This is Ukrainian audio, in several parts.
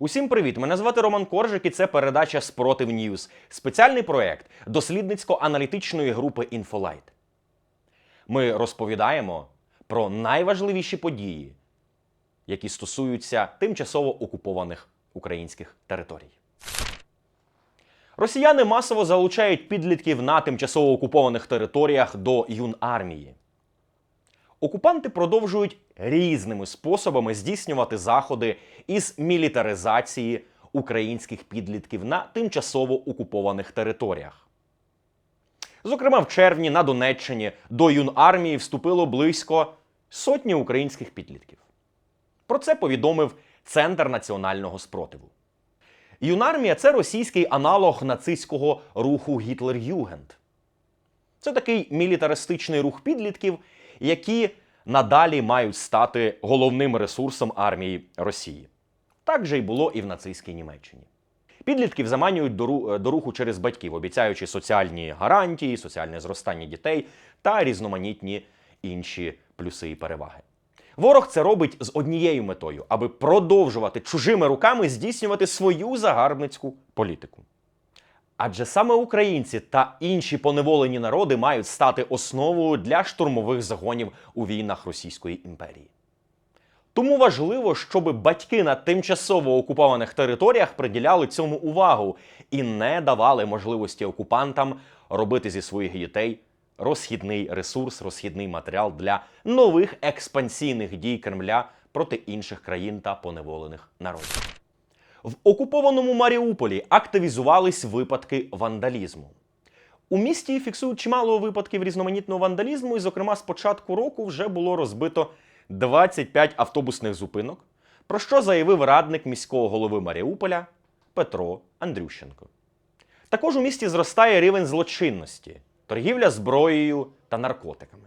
Усім привіт! Мене звати Роман Коржик і це передача Спротив Ньюз, спеціальний проект дослідницько-аналітичної групи Інфолайт. Ми розповідаємо про найважливіші події, які стосуються тимчасово окупованих українських територій. Росіяни масово залучають підлітків на тимчасово окупованих територіях до юнармії. Окупанти продовжують різними способами здійснювати заходи із мілітаризації українських підлітків на тимчасово окупованих територіях. Зокрема, в червні на Донеччині до юнармії вступило близько сотні українських підлітків. Про це повідомив Центр національного спротиву. Юнармія це російський аналог нацистського руху Гітлер-Югенд. Це такий мілітаристичний рух підлітків, які надалі мають стати головним ресурсом армії Росії. Так же й було і в нацистській Німеччині. Підлітків заманюють до руху через батьків, обіцяючи соціальні гарантії, соціальне зростання дітей та різноманітні інші плюси і переваги. Ворог це робить з однією метою, аби продовжувати чужими руками здійснювати свою загарбницьку політику. Адже саме українці та інші поневолені народи мають стати основою для штурмових загонів у війнах Російської імперії. Тому важливо, щоб батьки на тимчасово окупованих територіях приділяли цьому увагу і не давали можливості окупантам робити зі своїх дітей розхідний ресурс, розхідний матеріал для нових експансійних дій Кремля проти інших країн та поневолених народів. В окупованому Маріуполі активізувались випадки вандалізму. У місті фіксують чимало випадків різноманітного вандалізму, і, зокрема, з початку року вже було розбито 25 автобусних зупинок, про що заявив радник міського голови Маріуполя Петро Андрющенко. Також у місті зростає рівень злочинності, торгівля зброєю та наркотиками.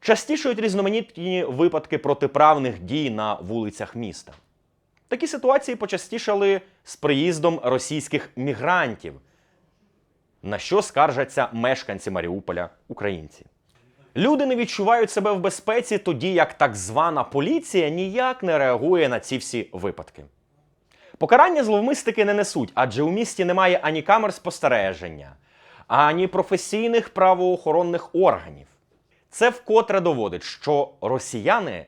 Частішують різноманітні випадки протиправних дій на вулицях міста. Такі ситуації почастішали з приїздом російських мігрантів, на що скаржаться мешканці Маріуполя, українці. Люди не відчувають себе в безпеці, тоді як так звана поліція ніяк не реагує на ці всі випадки. Покарання зловмисники не несуть, адже у місті немає ані камер спостереження, ані професійних правоохоронних органів. Це вкотре доводить, що росіяни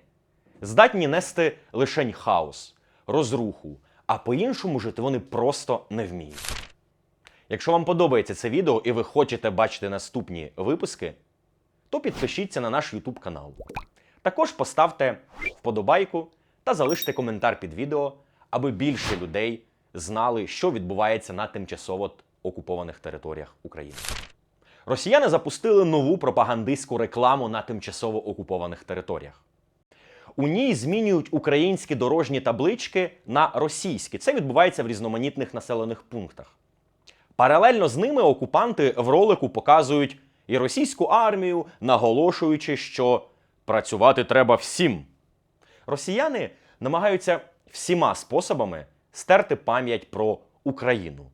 здатні нести лишень хаос, розруху, а по-іншому жити вони просто не вміють. Якщо вам подобається це відео і ви хочете бачити наступні випуски, то підпишіться на наш YouTube канал. Також поставте вподобайку та залиште коментар під відео, аби більше людей знали, що відбувається на тимчасово окупованих територіях України. Росіяни запустили нову пропагандистську рекламу на тимчасово окупованих територіях. У ній змінюють українські дорожні таблички на російські. Це відбувається в різноманітних населених пунктах. Паралельно з ними окупанти в ролику показують і російську армію, наголошуючи, що працювати треба всім. Росіяни намагаються всіма способами стерти пам'ять про Україну,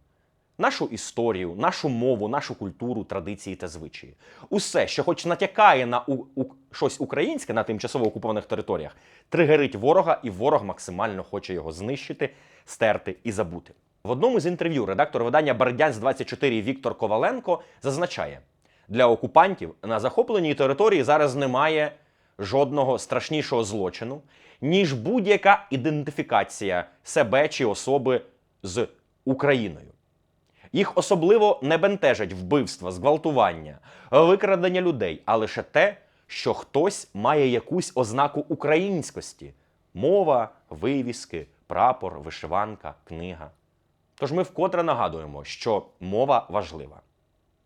нашу історію, нашу мову, нашу культуру, традиції та звичаї. Усе, що хоч натякає на у, у, щось українське на тимчасово окупованих територіях, тригерить ворога, і ворог максимально хоче його знищити, стерти і забути. В одному з інтерв'ю редактор видання Бердянськ 24 Віктор Коваленко зазначає: для окупантів на захопленій території зараз немає жодного страшнішого злочину, ніж будь-яка ідентифікація себе чи особи з Україною. Їх особливо не бентежать вбивства, зґвалтування, викрадення людей, а лише те, що хтось має якусь ознаку українськості: мова, вивіски, прапор, вишиванка, книга. Тож ми вкотре нагадуємо, що мова важлива.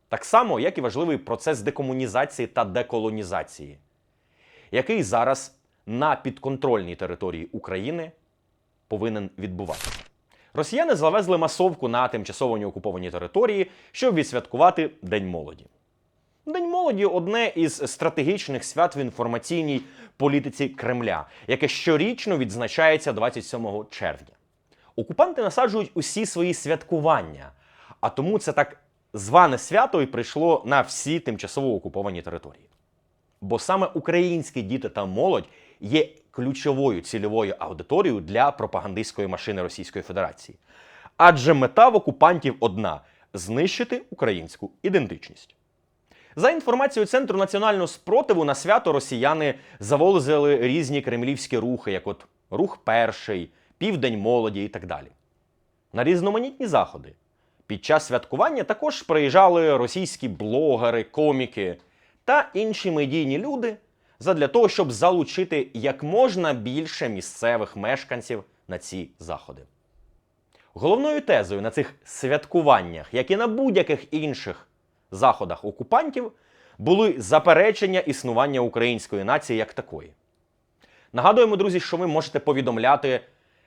Так само, як і важливий процес декомунізації та деколонізації, який зараз на підконтрольній території України повинен відбуватися. Росіяни завезли масовку на тимчасово неокуповані території, щоб відсвяткувати День молоді. День молоді одне із стратегічних свят в інформаційній політиці Кремля, яке щорічно відзначається 27 червня. Окупанти насаджують усі свої святкування, а тому це так зване свято і прийшло на всі тимчасово окуповані території. Бо саме українські діти та молодь є ключовою цільовою аудиторією для пропагандистської машини Російської Федерації. Адже мета в окупантів одна знищити українську ідентичність. За інформацією Центру національного спротиву, на свято росіяни завозили різні кремлівські рухи, як от Рух Перший, Південь молоді і так далі. На різноманітні заходи. Під час святкування також приїжджали російські блогери, коміки та інші медійні люди задля того, щоб залучити як можна більше місцевих мешканців на ці заходи. Головною тезою на цих святкуваннях, як і на будь-яких інших заходах окупантів, були заперечення існування української нації як такої. Нагадуємо, друзі, що ви можете повідомляти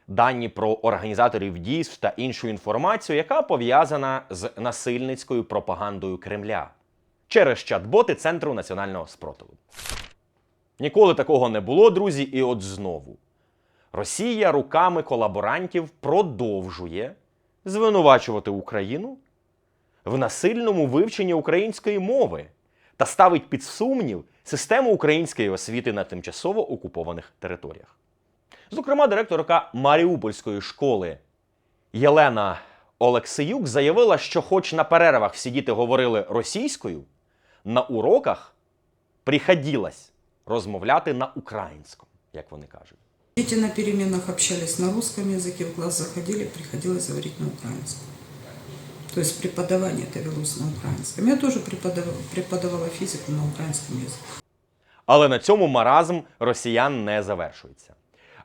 дані про організаторів дійств та іншу інформацію, яка пов'язана з насильницькою пропагандою Кремля через чат-боти Центру національного спротиву. Ніколи такого не було, друзі, і от знову. Росія руками колаборантів продовжує звинувачувати Україну в насильному вивченні української мови та ставить під сумнів систему української освіти на тимчасово окупованих територіях. Зокрема, директорка Маріупольської школи Єлена Олексіюк заявила, що, хоч на перервах всі діти говорили російською, на уроках приходилось розмовляти на українському, як вони кажуть. Дети на переменах общались на русском языке, в класс заходили, приходилось говорить на украинском. То есть преподавание это велось на украинском. Я тоже преподавала, преподавала физику на украинском языке. Але на цьому маразм росіян не завершується.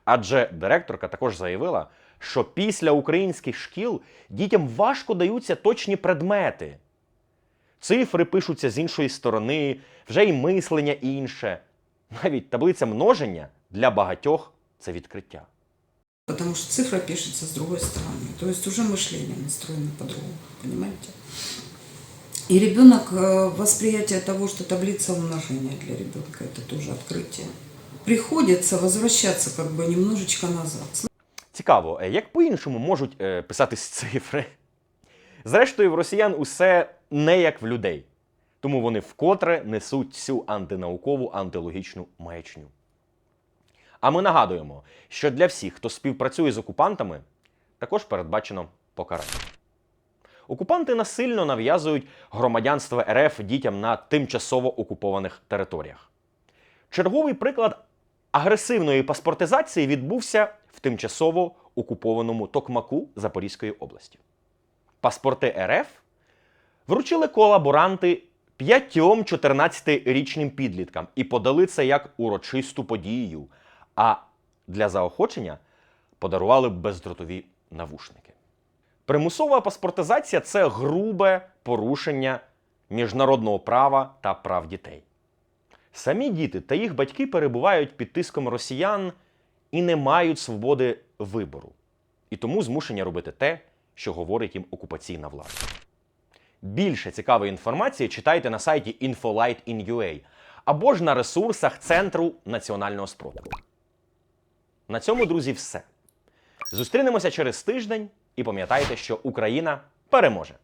Адже директорка також заявила, що після українських шкіл дітям важко даються точні предмети. Цифри пишуться з іншої сторони, вже й мислення інше. Навіть таблиця множення для багатьох це відкриття. Потому что цифра пишется с другой стороны. То есть уже мышление настроено по-другому, понимаете? И ребенок, э, восприятие того, что таблица умножения для ребенка, это тоже открытие. Приходится возвращаться как бы немножечко назад. Цікаво, е, як по-іншому можуть е, писатись цифри? Зрештою, в росіян усе не як в людей. Тому вони вкотре несуть цю антинаукову антилогічну маячню. А ми нагадуємо, що для всіх, хто співпрацює з окупантами, також передбачено покарання. Окупанти насильно нав'язують громадянство РФ дітям на тимчасово окупованих територіях. Черговий приклад агресивної паспортизації відбувся в тимчасово окупованому Токмаку Запорізької області. Паспорти РФ вручили колаборанти п'ятьом 14-річним підліткам і подали це як урочисту подію. А для заохочення подарували бездротові навушники. Примусова паспортизація це грубе порушення міжнародного права та прав дітей. Самі діти та їх батьки перебувають під тиском росіян і не мають свободи вибору, і тому змушені робити те, що говорить їм окупаційна влада. Більше цікавої інформації читайте на сайті infolight.in.ua або ж на ресурсах Центру національного спротиву. На цьому, друзі, все. Зустрінемося через тиждень і пам'ятайте, що Україна переможе!